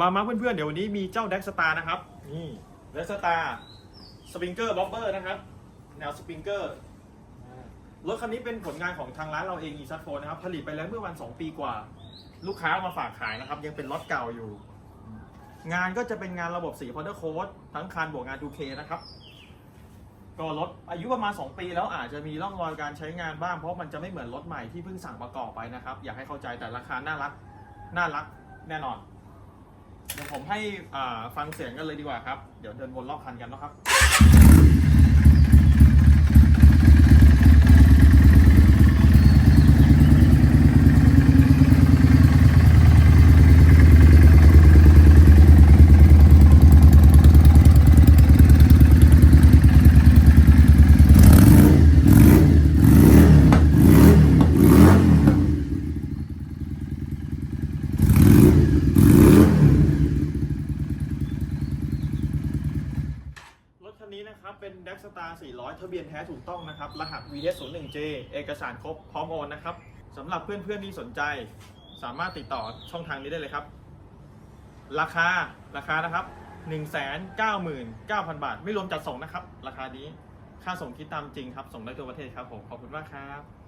มามาเพื่อนๆ เดี๋ยววันนี้มีเจ้า d ด x สตาร์นะครับ นี่ d ด x สตาร์สปริงเกอร์บ็อบเบอร์นะครับ แนวสปริงเกอร์รถคันนี้เป็นผลงานของทางร้านเราเองอีซัตโฟนะครับ ผลิตไปแล้วเมื่อวัน 2 ปีกว่า ลูกค้ามาฝากขายนะครับ ยังเป็นรถเก่าอยู่ งานก็จะเป็นงานระบบสีพอเดอร์โค้ดทั้งคันบวกงาน 2K นะครับ ก็รถอายุประมาณ 2 ปีแล้วอาจจะมีร่องรอยการใช้งานบ้างเพราะมันจะไม่เหมือนรถใหม่ที่เพิ่งสั่งประกอบไปนะครับ อยากให้เข้าใจแต่ราคาน่ารักน่ารักแน่นอน ผมให้ฟังเสียงกันเลยดีกว่าครับ เดี๋ยวเดินวนรอบคันกันนะครับ คันนี้นะครับ เป็น d ด x Star 400 ทะเบียนแท้ถูกต้องนะครับ รหัส VS01J เอกสารครบพร้อมโอนนะครับสำหรับเพื่อนๆที่สนใจ สามารถติดต่อช่องทางนี้ได้เลยครับ ราคาราคานะครับ 199,000 บาท ไม่รวมจัดส่งนะครับ ราคานี้ค่าส่งคิดตามจริงครับ ส่งได้ทั่วประเทศครับผม ขอบคุณมากครับ